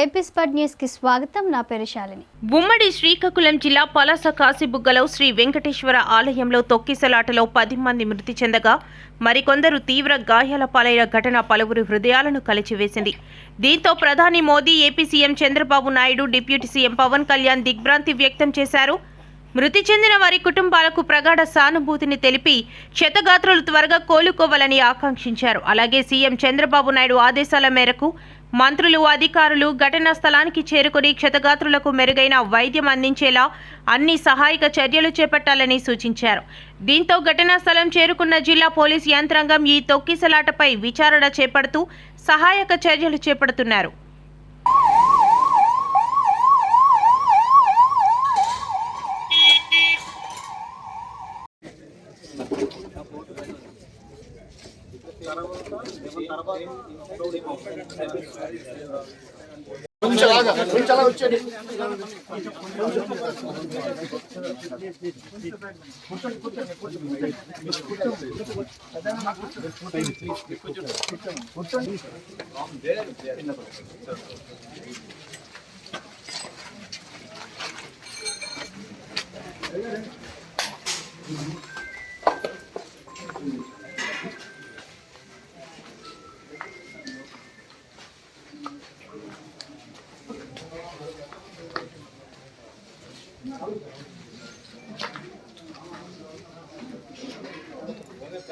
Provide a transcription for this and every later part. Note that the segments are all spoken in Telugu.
ఏపీ స్పడ్ న్యూస్కి స్వాగతం. నా పేరు శాలిని. ఉమ్మడి శ్రీకాకుళం జిల్లా పలాస కాశీబుగ్గలో శ్రీ వెంకటేశ్వర ఆలయంలో తొక్కిసలాటలో పది మంది మృతి చెందగా మరికొందరు తీవ్ర గాయాల పాలైన ఘటన పలువురు హృదయాలను కలిచివేసింది. దీంతో ప్రధాని Modi AP CM Chandrababu Naidu deputy CM Pawan Kalyan దిగ్భ్రాంతి వ్యక్తం చేశారు. మృతి చెందిన వారి కుటుంబాలకు ప్రగాఢ సానుభూతిని తెలిపి క్షతగాత్రులు త్వరగా కోలుకోవాలని ఆకాంక్షించారు. అలాగే సీఎం చంద్రబాబు నాయుడు ఆదేశాల మేరకు మంత్రులు అధికారులు ఘటనా స్థలానికి చేరుకుని క్షతగాత్రులకు మెరుగైన వైద్యం అందించేలా అన్ని సహాయక చర్యలు చేపట్టాలని సూచించారు. దీంతో ఘటనా స్థలం చేరుకున్న జిల్లా పోలీస్ యంత్రాంగం ఈ తొక్కిసలాటపై విచారణ చేపడుతూ సహాయక చర్యలు చేపడుతున్నారు. కూర్చోండి.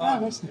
అలా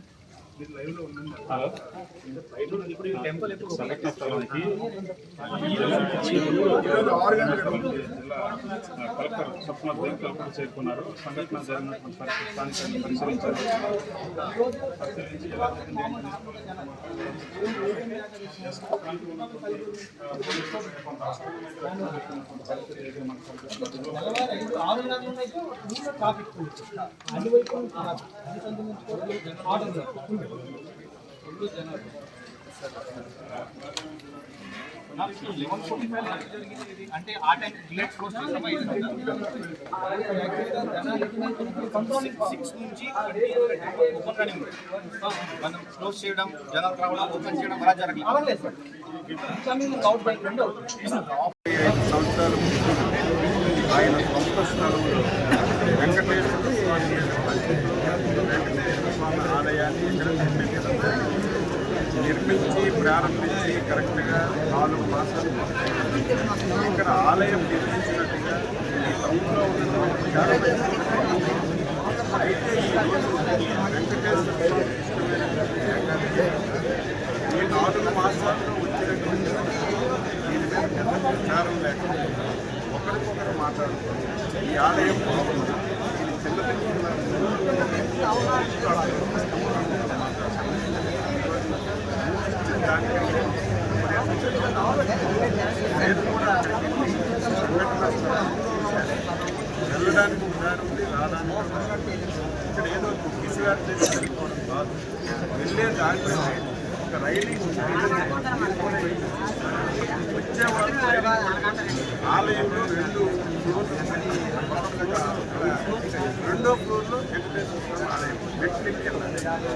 కలెక్టర్ ఉదయం కలెక్టర్ చేరుకున్నారు. సంఘటన జరిగినటువంటి పరిస్థితి పరిశీలించారు పరిశీలించి ఎలా కొంత అంటే ఆ టైం క్లోజ్ సిక్స్ నుంచి ఓపెన్ రన్నింగ్ మనం క్లోజ్ చేయడం జనాలు రావడం ఓపెన్ చేయడం అలా జరగలేదు? ఆయన సొంత వెంకటేశ్వర స్వామి ఆలయాన్ని ఇక్కడ నిర్మించడం జరిగింది. నిర్మించి ప్రారంభించి కరెక్ట్గా నాలుగు మాసాలు పూర్తయింది. ఇక్కడ ఆలయం నిర్మించినట్టుగా ఈ టౌన్లో ఉన్నటువంటి చాలా మంది అయితే ఈ రోజు వెంకటేశ్వర స్వామి ఇష్టమైనటువంటి ఏకాదశి ఈ నాలుగు మాసాల్లో వచ్చినటువంటి దీని మీద పెద్ద ప్రచారం లేకుండా ఒకరికొకరు మాట్లాడుకోవాలి ఈ ఆలయం బాగుంది వెళ్ళడానికి ఉన్నారు రావడానికి ఇక్కడ ఏదో కిసిగారు చేసి వెళ్ళిపోవడం కాదు వెళ్ళే దాంట్లో ఒక రైలింగ్ వచ్చే వాళ్ళు ఆలయంలో రెండు ఫ్లోర్లు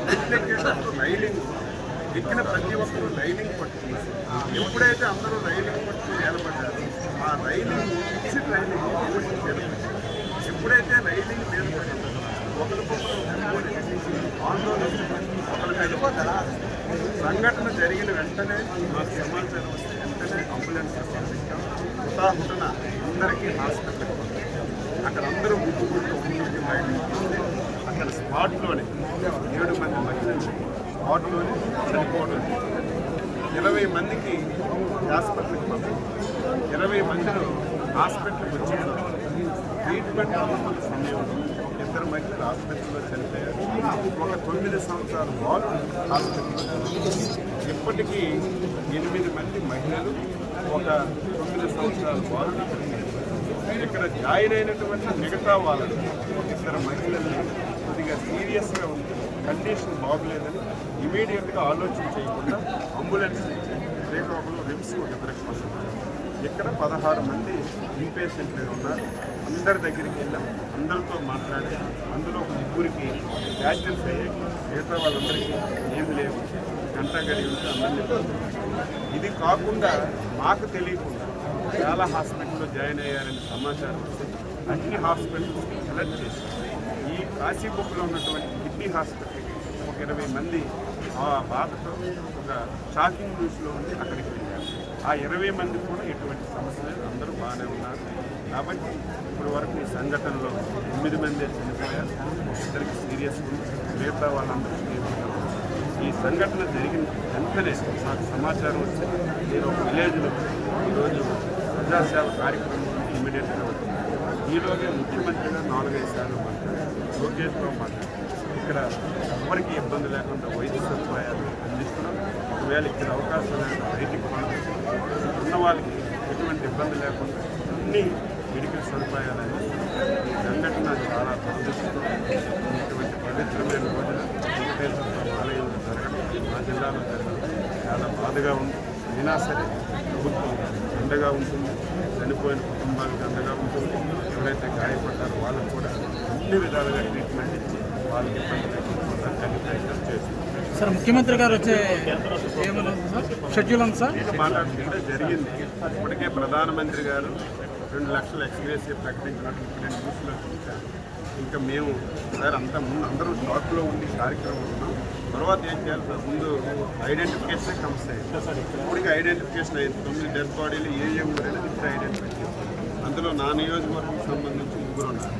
ఎక్కేటప్పుడు లైనింగ్ ఎక్కిన ప్రతి ఒక్కరు లైనింగ్ పట్టుకుని ఎప్పుడైతే అందరూ లైనింగ్ పట్టుకుని నిలబడ్డారో ఆ రైలింగ్ ఇచ్చి రైలింగ్ ఎప్పుడైతే రైలింగ్ నిలబడిందో ఒకరికొకరు ఆందోళన ఒకరికి సంఘటన జరిగిన వెంటనే మాకు సమాచారం వస్తే వెంటనే అంబులెన్స్ పంపించాం ఉదాహరణ అందరికీ హాస్పిటల్ అక్కడ అందరూ ముగ్గురు తొమ్మిది బయట అక్కడ ఏడు మంది మహిళలు స్పాట్లోనే చనిపోవడం. ఇరవై మందికి హాస్పిటల్కి పంపించాం ఇరవై మందిలో హాస్పిటల్కి వచ్చిన ట్రీట్మెంట్ అవసరం సమయంలో ఒక ఇద్దరు మహిళలు హాస్పిటల్లో చనిపోయారు. ఒక తొమ్మిది సంవత్సరాల బాలు హాస్పిటల్లో. ఇప్పటికీ ఎనిమిది మంది మహిళలు ఒక తొమ్మిది సంవత్సరాల బాలు ఇక్కడ జాయిన్ అయినటువంటి మిగతా వాళ్ళు ఒక ఇద్దరు మహిళల్ని కొద్దిగా సీరియస్గా ఉంది. కండిషన్ బాగలేదని ఇమీడియట్గా ఆలోచన చేయకుండా అంబులెన్స్ ఇచ్చి శ్రీకాకుళం రిమ్స్ ఒక ఇక్కడ పదహారు మంది ఇంపేషెంట్లు ఉన్నారు. అందరి దగ్గరికి వెళ్ళాం. అందరితో మాట్లాడి. అందులో ఒక ముగ్గురికి యాక్సిడెంట్స్ అయ్యాయి. మిగతా వాళ్ళందరికీ ఏం లేవు. గంట గడి ఉంటే అందరినీ ఇది కాకుండా మాకు తెలియకుండా చాలా హాస్పిటల్లో జాయిన్ అయ్యారని సమాచారం అన్ని హాస్పిటల్స్ సెలెక్ట్ చేసి కాశీబుక్లో ఉన్నటువంటి కిడ్నీ హాస్పిటల్కి ఒక ఇరవై మంది ఆ బాధతో ఒక షాకింగ్ న్యూస్లో ఉండి అక్కడికి వెళ్ళారు. ఆ ఇరవై మంది కూడా ఎటువంటి సమస్య లేదు అందరూ బాగానే ఉన్నారు. కాబట్టి ఇప్పుడు వరకు ఈ సంఘటనలో తొమ్మిది మంది చనిపోయారు. ఇద్దరికి సీరియస్ మిగతా వాళ్ళందరూ stable ఈ సంఘటన జరిగిన వెంటనే నాకు సమాచారం వచ్చి నేను ఒక విలేజ్లో ఈరోజు ప్రజాసేవ కార్యక్రమం ఇమీడియట్గా వచ్చింది ఈలోగే ముఖ్యమంత్రిగా నాలుగైదు సార్లు మాట్లాడారు. లోకేష్ బాబు మాట్లాడారు. ఇక్కడ ఎవరికి ఇబ్బంది లేకుండా వైద్య సదుపాయాలు అందిస్తున్నాం. ఒకవేళ ఇక్కడ అవకాశం లేకుండా బయటికి పంపించి ఉన్న వాళ్ళకి ఎటువంటి ఇబ్బంది లేకుండా అన్ని మెడికల్ సదుపాయాలు అందిస్తున్నాం. ఈ సంఘటన చాలా దురదృష్టం ఇటువంటి పవిత్రమైన రోజున వెంకటేశ్వర ఆలయంలో జరగడం మా జిల్లాలో జరగడం చాలా బాధగా ఉంది. అయినా సరే ప్రభుత్వం అండగా ఉంటుంది. చనిపోయిన కుటుంబాలకు అండగా ఉంటుంది ఎవరైతే గాయపడ్డారో వాళ్ళకు కూడా అన్ని విధాలుగా ట్రీట్మెంట్ ఇచ్చి వాళ్ళకి ఇబ్బంది లేకుండా ప్రయత్నం చేస్తుంది సార్ ముఖ్యమంత్రి గారు వచ్చే షెడ్యూల్ ఉంది సార్? మాట్లాడుతుంటే జరిగింది. ఇప్పటికే ప్రధానమంత్రి గారు రెండు లక్షల ఎక్స్గ్రేసియా ప్రకటించినట్టు ఇప్పుడు న్యూస్లో చూశాను ఇంకా మేము సార్ అంతా ముందు అందరూ షాప్లో ఉండి కార్యక్రమం ఉన్నాం. తర్వాత ఏం చేయాలి సార్? ముందు ఐడెంటిఫికేషన్ కమ్స్ అయ్యింది ఇప్పటికి ఐడెంటిఫికేషన్ అయింది. తొమ్మిది డెడ్ బాడీలు ఏ ఏ ఊరైనా ఐడెంటిఫై చేశారు అందులో నా నియోజకవర్గం సంబంధించి ముగ్గురు ఉన్నారు.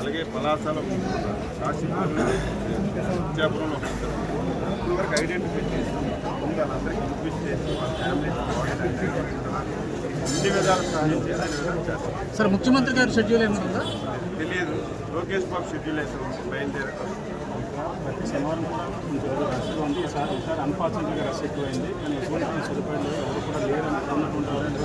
అలాగే పలాసలో ముగ్గురు ఉన్నారు కాశీపూర్లో ఉన్నారు. ఇప్పుడు వరకు ఐడెంటిఫై చేసి ముందు వాళ్ళందరికీ ఇన్క్వెస్ట్ చేసి వాళ్ళ అన్ని విధాలు సహాయం చేసి సార్ ముఖ్యమంత్రి గారి షెడ్యూల్ ఏమన్నా ఉందా? తెలియదు. లోకేష్ బాబు షెడ్యూల్ అయితే బయలుదేరటం ప్రతి శనివారం కూడా రష్గా ఉంది. ఈసారి ఈసారి అన్ఫార్చునేట్గా రష్ ఎక్కువైంది. కానీ ఎటువంటి సదుపాయాలు ఎవరు కూడా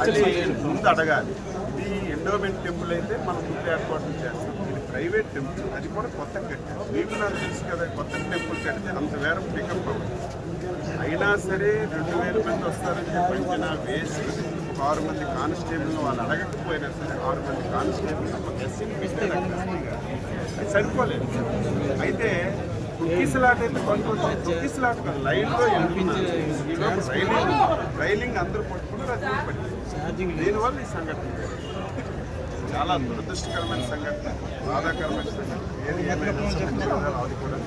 రిజెక్ట్ ముందు అడగాలి. ఇది ఎండోమెంట్ టెంపుల్ అయితే మనం ముందు ఏర్పాట్లు చేస్తాం. ఇది ప్రైవేట్ టెంపుల్ అది కూడా కొత్త కట్టారు. మీకు నాకు తెలుసు కదా కొత్త టెంపుల్ కడితే అంత వేరం పికప్ అవ్వదు. అయినా సరే రెండు వేల మంది వస్తారని చెప్పి అంచనా వేసి ఒక ఆరు మంది కానిస్టేబుల్ వాళ్ళు అడగకపోయినా సరే ఆరు మంది కానిస్టేబుల్ ఒక. అది సరిపోలేదు. అయితే తొక్కిసలాట అయితే కొనుక్కోవచ్చు తొక్కిసలాట కాదు లైన్లో ఈలోపు రైలింగ్ రైలింగ్ అందరూ పట్టుకున్నారు అది పట్టింది. దీనివల్ల ఈ సంఘటన. చాలా దురదృష్టకరమైన సంఘటన బాధాకరమైన సంఘటన. ఏది ఏమైనా అది కూడా.